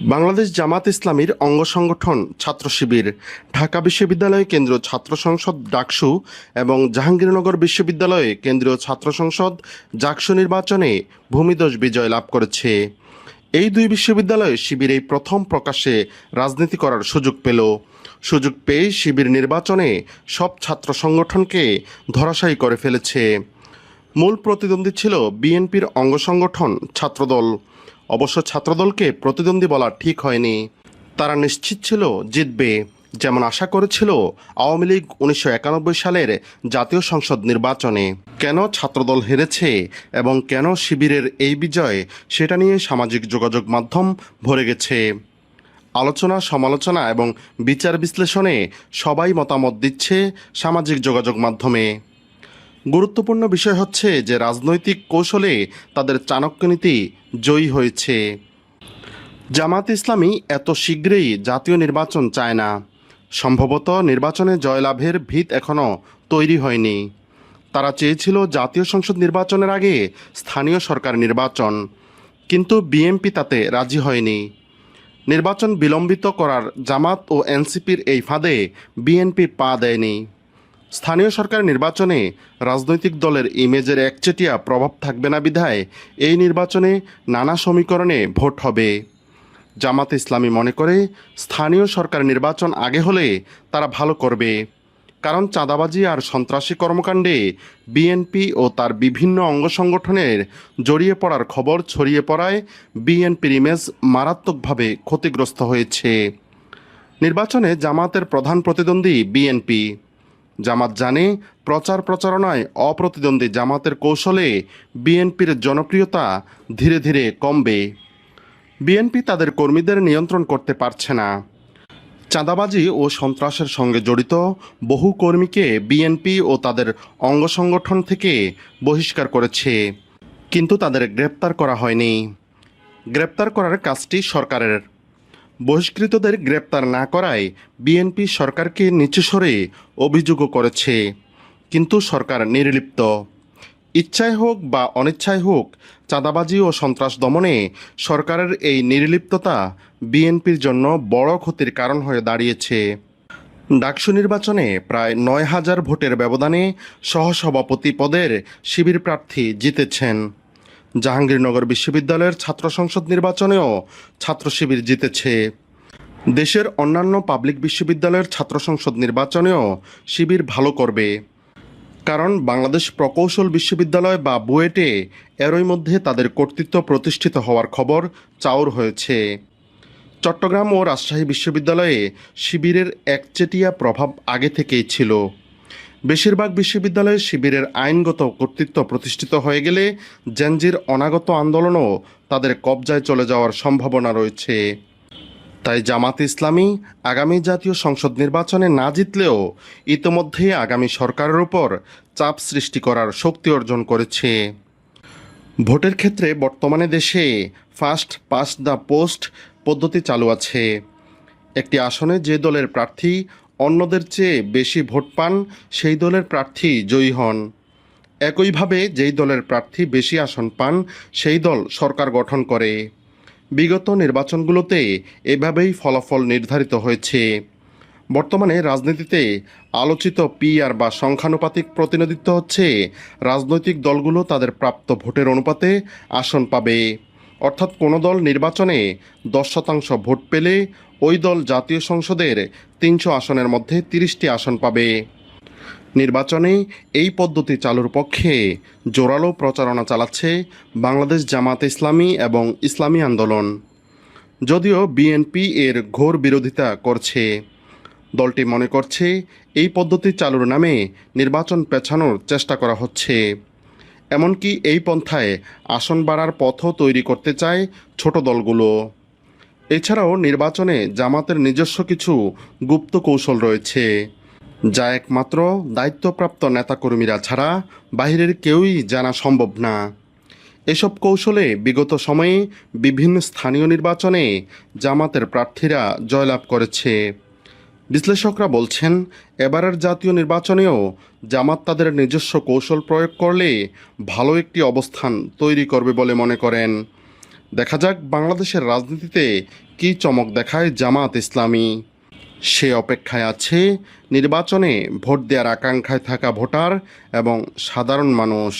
বাংলাদেশ জামাত ইসলামীর অঙ্গ সংগঠন ছাত্র শিবির, ঢাকা বিশ্ববিদ্যালয় কেন্দ্রীয় ছাত্র সংসদ ডাকসু এবং জাহাঙ্গীরনগর বিশ্ববিদ্যালয়ে কেন্দ্রীয় ছাত্র সংসদ জাকসু নির্বাচনে ভূমিদোষ বিজয় লাভ করেছে। এই দুই বিশ্ববিদ্যালয়ে শিবির এই প্রথম প্রকাশ্যে রাজনীতি করার সুযোগ পেল। সুযোগ পেয়ে শিবির নির্বাচনে সব ছাত্র সংগঠনকে ধরাশায়ী করে ফেলেছে। মূল প্রতিদ্বন্দ্বী ছিল বিএনপির অঙ্গ সংগঠন ছাত্রদল। অবশ্য ছাত্রদলকে প্রতিদ্বন্দ্বী বলা ঠিক হয়নি। তারা নিশ্চিত ছিল জিতবে। যেমন আশা করেছিল আওয়ামী লীগ উনিশশো একানব্বই সালের জাতীয় সংসদ নির্বাচনে। কেন ছাত্রদল হেরেছে এবং কেন শিবিরের এই বিজয়, সেটা নিয়ে সামাজিক যোগাযোগ মাধ্যম ভরে গেছে। আলোচনা, সমালোচনা এবং বিচার বিশ্লেষণে সবাই মতামত দিচ্ছে সামাজিক যোগাযোগ মাধ্যমে। গুরুত্বপূর্ণ বিষয় হচ্ছে যে রাজনৈতিক কৌশলে তাদের চাণক্যনীতি জয়ী হয়েছে। জামাত ইসলামী এত শীঘ্রই জাতীয় নির্বাচন চায় না। সম্ভবত নির্বাচনে জয়লাভের ভিত এখনও তৈরি হয়নি। তারা চেয়েছিল জাতীয় সংসদ নির্বাচনের আগে স্থানীয় সরকার নির্বাচন, কিন্তু বিএনপি তাতে রাজি হয়নি। নির্বাচন বিলম্বিত করার জামাত ও এনসিপির এই ফাঁদে বিএনপি পা দেয়নি। স্থানীয় সরকার নির্বাচনে রাজনৈতিক দলের ইমেজের একচেটিয়া প্রভাব থাকবে না বিধায় এই নির্বাচনে নানা সমীকরণে ভোট হবে। জামাত ইসলামী মনে করে স্থানীয় সরকার নির্বাচন আগে হলে তারা ভালো করবে। কারণ চাঁদাবাজি আর সন্ত্রাসী কর্মকাণ্ডে বিএনপি ও তার বিভিন্ন অঙ্গ সংগঠনের জড়িয়ে পড়ার খবর ছড়িয়ে পড়ায় বিএনপির ইমেজ মারাত্মকভাবে ক্ষতিগ্রস্ত হয়েছে। নির্বাচনে জামাতের প্রধান প্রতিদ্বন্দ্বী বিএনপি। জামাত জানে প্রচার প্রচারণায় অপ্রতিদ্বন্দ্বী জামাতের কৌশলে বিএনপির জনপ্রিয়তা ধীরে ধীরে কমবে। বিএনপি তাদের কর্মীদের নিয়ন্ত্রণ করতে পারছে না। চাঁদাবাজি ও সন্ত্রাসের সঙ্গে জড়িত বহু কর্মীকে বিএনপি ও তাদের অঙ্গ সংগঠন থেকে বহিষ্কার করেছে, কিন্তু তাদের গ্রেপ্তার করা হয়নি। গ্রেপ্তার করার কাজটি সরকারের বহিষ্কৃতদের গ্রেপ্তার না করায় বিএনপি সরকারকে নিচু সরে অভিযোগও করেছে। কিন্তু সরকার নির্লিপ্ত। ইচ্ছায় হোক বা অনিচ্ছায় হোক, চাঁদাবাজি ও সন্ত্রাস দমনে সরকারের এই নির্লিপ্ততা বিএনপির জন্য বড় ক্ষতির কারণ হয়ে দাঁড়িয়েছে। ডাকসু নির্বাচনে প্রায় নয় হাজার ভোটের ব্যবধানে সহসভাপতি পদের শিবির প্রার্থী জিতেছেন। জাহাঙ্গীরনগর বিশ্ববিদ্যালয়ের ছাত্র সংসদ নির্বাচনেও ছাত্র শিবির জিতেছে। দেশের অন্যান্য পাবলিক বিশ্ববিদ্যালয়ের ছাত্র সংসদ নির্বাচনেও শিবির ভালো করবে। কারণ বাংলাদেশ প্রকৌশল বিশ্ববিদ্যালয় বা বুয়েটে এরই মধ্যে তাদের কর্তৃত্ব প্রতিষ্ঠিত হওয়ার খবর চাউর হয়েছে। চট্টগ্রাম ও রাজশাহী বিশ্ববিদ্যালয়ে শিবিরের একচেটিয়া প্রভাব আগে থেকেই ছিল। বেশিরভাগ বিশ্ববিদ্যালয়ে শিবিরের আইনগত কর্তৃত্ব প্রতিষ্ঠিত হয়ে গেলে জেনজির অনাগত আন্দোলনও তাদের কবজায় চলে যাওয়ার সম্ভাবনা রয়েছে। তাই জামাত ইসলামী আগামী জাতীয় সংসদ নির্বাচনে না জিতলেও ইতোমধ্যেই আগামী সরকারের উপর চাপ সৃষ্টি করার শক্তি অর্জন করেছে। ভোটের ক্ষেত্রে বর্তমানে দেশে ফার্স্ট পাস দ্য পোস্ট পদ্ধতি চালু আছে। একটি আসনে যে দলের প্রার্থী অন্যদের চেয়ে বেশি ভোট পান সেই দলের প্রার্থী জয়ী হন। একইভাবে যেই দলের প্রার্থী বেশি আসন পান, সেই দল সরকার গঠন করে। বিগত নির্বাচনগুলোতে এভাবেই ফলাফল নির্ধারিত হয়েছে। বর্তমানে রাজনীতিতে আলোচিত পিআর বা সংখ্যানুপাতিক প্রতিনিধিত্ব হচ্ছে রাজনৈতিক দলগুলো তাদের প্রাপ্ত ভোটের অনুপাতে আসন পাবে। অর্থাৎ কোনো দল নির্বাচনে দশ শতাংশ ভোট পেলে ওই দল জাতীয় সংসদের তিনশো আসনের মধ্যে তিরিশটি আসন পাবে। নির্বাচনে এই পদ্ধতি চালুর পক্ষে জোরালো প্রচারণা চালাচ্ছে বাংলাদেশ জামাত ইসলামী এবং ইসলামী আন্দোলন। যদিও বিএনপি এর ঘোর বিরোধিতা করছে। দলটি মনে করছে এই পদ্ধতি চালুর নামে নির্বাচন পেছানোর চেষ্টা করা হচ্ছে। এমনকি এই পন্থায় আসন বাড়ার পথও তৈরি করতে চায় ছোট দলগুলো। এছাড়াও নির্বাচনে জামাতের নিজস্ব কিছু গুপ্ত কৌশল রয়েছে, যা একমাত্র দায়িত্বপ্রাপ্ত নেতাকর্মীরা ছাড়া বাইরের কেউই জানা সম্ভব না। এসব কৌশলে বিগত সময়ে বিভিন্ন স্থানীয় নির্বাচনে জামাতের প্রার্থীরা জয়লাভ করেছে। বিশ্লেষকরা বলছেন, এবারের জাতীয় নির্বাচনেও জামাত তাদের নিজস্ব কৌশল প্রয়োগ করলে ভালো একটি অবস্থান তৈরি করবে বলে মনে করেন। দেখা যাক বাংলাদেশের রাজনীতিতে কী চমক দেখায় জামাত ইসলামী। সে অপেক্ষায় আছে নির্বাচনে ভোট দেওয়ার আকাঙ্ক্ষায় থাকা ভোটার এবং সাধারণ মানুষ।